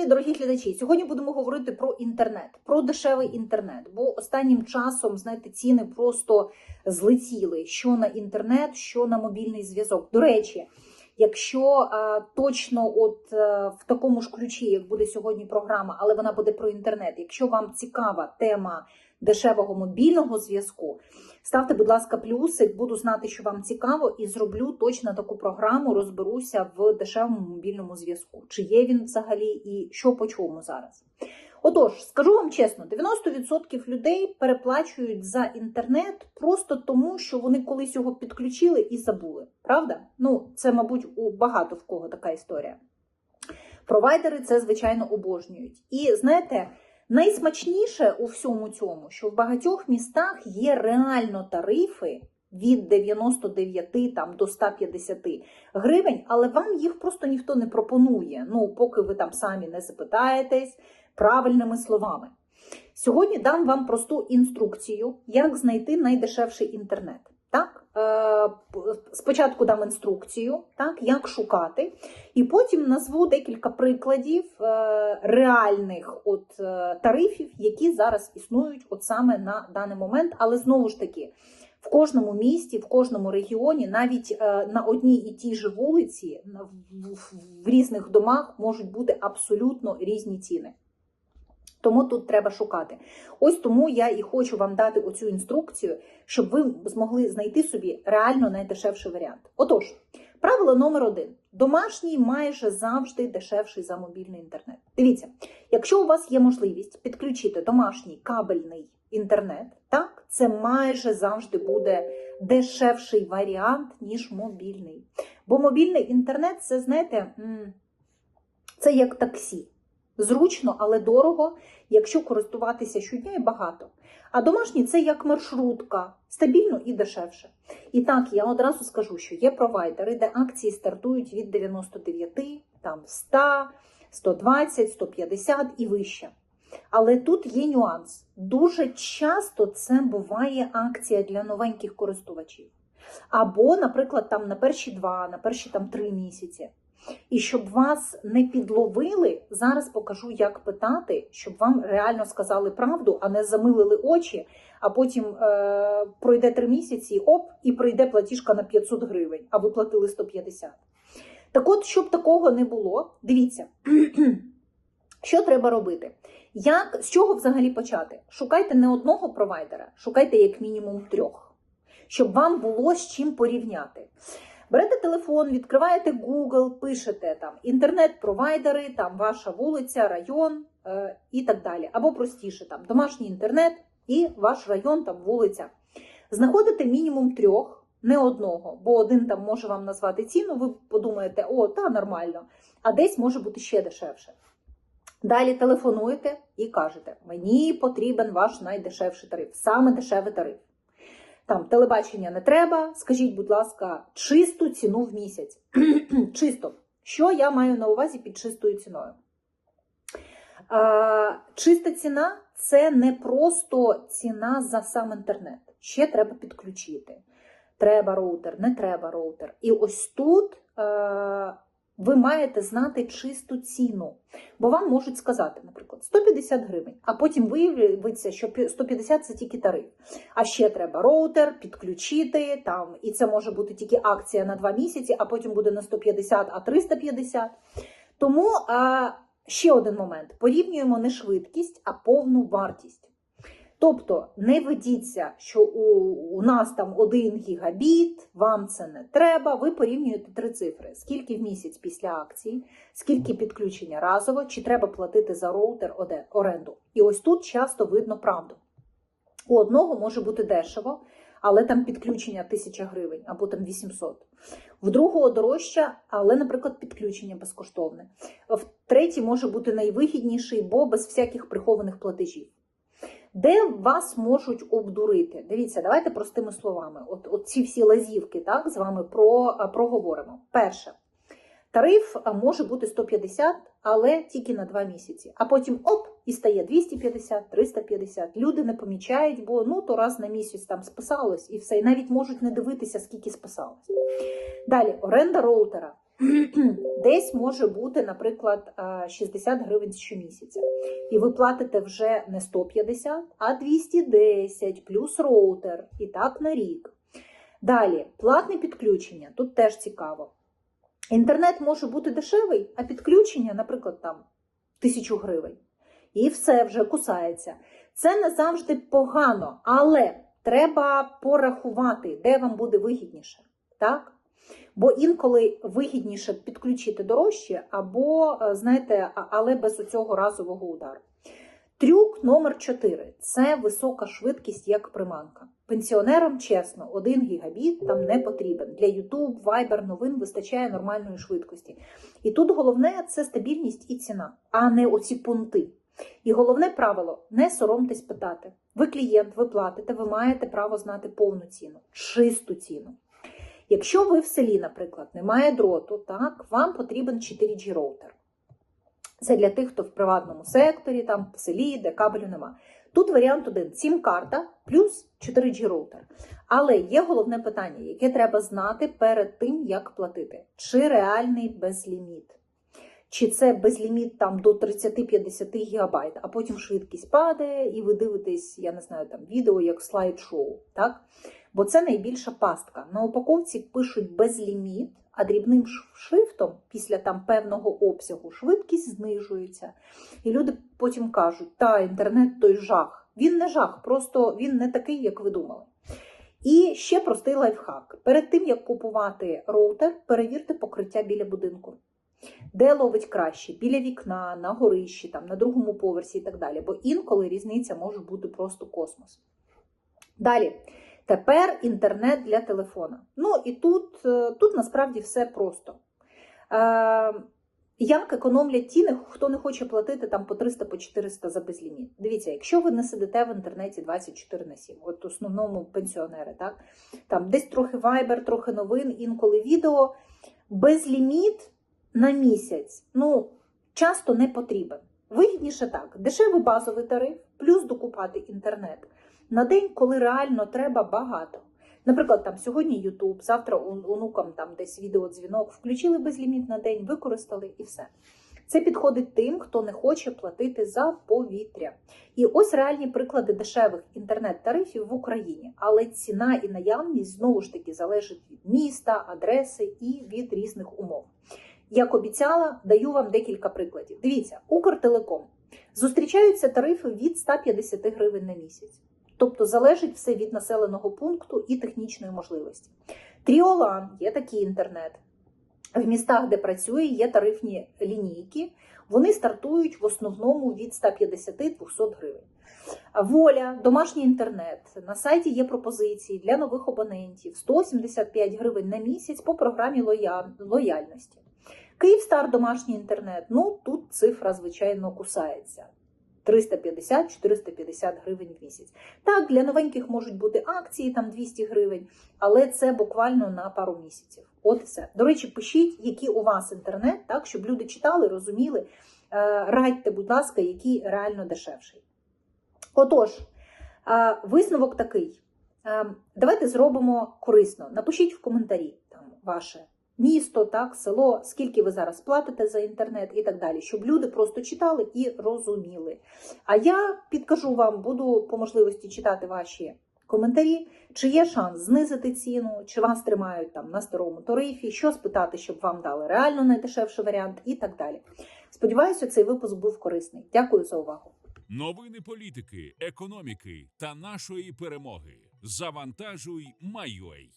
Шановні дорогі глядачі, сьогодні будемо говорити про інтернет, про дешевий інтернет. Бо останнім часом, знаєте, ціни просто злетіли що на інтернет, що на мобільний зв'язок. До речі, якщо е, точно, от е, в такому ж ключі, як буде сьогодні програма, але вона буде про інтернет. Якщо вам цікава тема дешевого мобільного зв'язку, ставте, будь ласка, плюсик, буду знати, що вам цікаво, і зроблю точно таку програму, розберуся в дешевому мобільному зв'язку. Чи є він взагалі і що по чому зараз? Отож, скажу вам чесно, 90% людей переплачують за інтернет просто тому, що вони колись його підключили і забули. Правда? Ну, це, мабуть, у багато в кого така історія. Провайдери це, звичайно, обожнюють. І знаєте, найсмачніше у всьому цьому, що в багатьох містах є реально тарифи від 99 там, до 150 гривень, але вам їх просто ніхто не пропонує. Ну, поки ви там самі не запитаєтесь правильними словами. Сьогодні дам вам просту інструкцію, як знайти найдешевший інтернет. Так, е, спочатку дам інструкцію, так, як шукати, і потім назву декілька прикладів е, реальних от, е, тарифів, які зараз існують от саме на даний момент. Але знову ж таки, в кожному місті, в кожному регіоні, навіть на одній і тій же вулиці, в різних домах можуть бути абсолютно різні ціни. Тому тут треба шукати. Ось тому я і хочу вам дати оцю інструкцію, щоб ви змогли знайти собі реально найдешевший варіант. Отож, правило номер один: домашній майже завжди дешевший за мобільний інтернет. Дивіться, якщо у вас є можливість підключити домашній кабельний інтернет, так це майже завжди буде дешевший варіант, ніж мобільний. Бо мобільний інтернет це, знаєте, це як таксі. Зручно, але дорого, якщо користуватися щодня і багато. А домашній це як маршрутка, стабільно і дешевше. І так, я одразу скажу, що є провайдери, де акції стартують від 99, там 100, 120, 150 і вище. Але тут є нюанс. Дуже часто це буває акція для новеньких користувачів. Або, наприклад, там на перші два, на перші там три місяці. І щоб вас не підловили, зараз покажу, як питати, щоб вам реально сказали правду, а не замилили очі, а потім е, пройде три місяці, оп, і прийде платіжка на 500 гривень, а ви платили 150. Так от, щоб такого не було, дивіться, що треба робити? Як, з чого взагалі почати? Шукайте не одного провайдера, шукайте як мінімум трьох, щоб вам було з чим порівняти. Берете телефон, відкриваєте Google, пишете там інтернет-провайдери, там ваша вулиця, район е, і так далі. Або простіше, там домашній інтернет і ваш район, там вулиця. Знаходите мінімум трьох, не одного, бо один там може вам назвати ціну, ви подумаєте, о, та нормально, а десь може бути ще дешевше. Далі телефонуєте і кажете: мені потрібен ваш найдешевший тариф, саме дешевий тариф. Там телебачення не треба. Скажіть, будь ласка, чисту ціну в місяць. Чисто. Що я маю на увазі під чистою ціною? А, чиста ціна це не просто ціна за сам інтернет. Ще треба підключити. Треба роутер, не треба роутер. І ось тут е, ви маєте знати чисту ціну. Бо вам можуть сказати, наприклад, 150 гривень, а потім виявиться, що 150 це тільки тариф. А ще треба роутер, підключити, там, і це може бути тільки акція на 2 місяці, а потім буде не 150, а 350. Тому а, ще один момент: порівнюємо не швидкість, а повну вартість. Тобто не ведіться, що у, у нас там 1 гігабіт, вам це не треба. Ви порівнюєте три цифри: скільки в місяць після акції, скільки підключення разово, чи треба платити за роутер оренду. І ось тут часто видно правду. У одного може бути дешево, але там підключення 1000 гривень або там 800. В другого дорожче, але, наприклад, підключення безкоштовне. В третій може бути найвигідніший, бо без всяких прихованих платежів. Де вас можуть обдурити? Дивіться, давайте простими словами. От, от ці всі лазівки, так, з вами про, проговоримо. Перше, тариф може бути 150, але тільки на 2 місяці. А потім оп, і стає 250, 350. Люди не помічають, бо ну то раз на місяць там списалось і все. І навіть можуть не дивитися, скільки списалось. Далі, оренда роутера. десь може бути, наприклад, е, 60 гривень щомісяця. І ви платите вже не 150, а 210 плюс роутер. І так на рік. Далі, платне підключення. Тут теж цікаво. Інтернет може бути дешевий, а підключення, наприклад, там тисячу гривень. І все вже кусається. Це не завжди погано, але треба порахувати, де вам буде вигідніше. Так? Бо інколи вигідніше підключити дорожче, або, е, знаєте, але без оцього разового удару. Трюк номер 4 це висока швидкість як приманка. Пенсіонерам чесно, 1 гігабіт там не потрібен. Для YouTube, Viber, новин вистачає нормальної швидкості. І тут головне це стабільність і ціна, а не оці пункти. І головне правило не соромтесь питати. Ви клієнт, ви платите, ви маєте право знати повну ціну, чисту ціну. Якщо ви в селі, наприклад, немає дроту, так, вам потрібен 4G роутер. Це для тих, хто в приватному секторі, там в селі, де кабелю нема. Тут варіант один: сім-карта плюс 4G роутер. Але є головне питання, яке треба знати перед тим, як платити: чи реальний безліміт? Чи це безліміт там до 30-50 гігабайт, а потім швидкість падає, і ви дивитесь, я не знаю, там відео як слайд-шоу, так? Бо це найбільша пастка. На упаковці пишуть безліміт, а дрібним шрифтом після там певного обсягу швидкість знижується. І люди потім кажуть, та інтернет той жах. Він не жах, просто він не такий, як ви думали. І ще простий лайфхак. Перед тим, як купувати роутер, перевірте покриття біля будинку. Де ловить краще? Біля вікна, на горищі, там, на другому поверсі і так далі. Бо інколи різниця може бути просто космос. Далі. Тепер інтернет для телефона. Ну і тут, е, тут насправді все просто. Е, як економлять ті, хто не хоче платити там по 300 по 400 за безліміт? Дивіться, якщо ви не сидите в інтернеті 24 на 7, от основному пенсіонери, так? Там десь трохи вайбер, трохи новин, інколи відео. Безліміт на місяць ну, часто не потрібен. Вигідніше так: дешевий базовий тариф, плюс докупати інтернет на день, коли реально треба багато. Наприклад, там сьогодні YouTube, завтра онукам там десь відеодзвінок, включили безліміт на день, використали і все. Це підходить тим, хто не хоче платити за повітря. І ось реальні приклади дешевих інтернет-тарифів в Україні. Але ціна і наявність знову ж таки залежить від міста, адреси і від різних умов. Як обіцяла, даю вам декілька прикладів. Дивіться, Укртелеком зустрічаються тарифи від 150 гривень на місяць. Тобто залежить все від населеного пункту і технічної можливості. Тріолан є такий інтернет. В містах, де працює, є тарифні лінійки. Вони стартують в основному від 150-200 гривень. Воля, домашній інтернет. На сайті є пропозиції для нових абонентів 175 гривень на місяць по програмі лоя- лояльності. Київстар домашній інтернет. Ну тут цифра, звичайно, кусається. 350-450 гривень в місяць. Так, для новеньких можуть бути акції, там 200 гривень, але це буквально на пару місяців. От і все. До речі, пишіть, який у вас інтернет, так, щоб люди читали, розуміли. Е, Радьте, будь ласка, який реально дешевший. Отож, е, висновок такий. Е, Давайте зробимо корисно. Напишіть в коментарі там ваше місто, так, село, скільки ви зараз платите за інтернет і так далі, щоб люди просто читали і розуміли. А я підкажу вам, буду по можливості читати ваші коментарі, чи є шанс знизити ціну, чи вас тримають там на старому тарифі, що спитати, щоб вам дали реально найдешевший варіант і так далі. Сподіваюся, цей випуск був корисний. Дякую за увагу. Новини політики, економіки та нашої перемоги. Завантажуй, майой.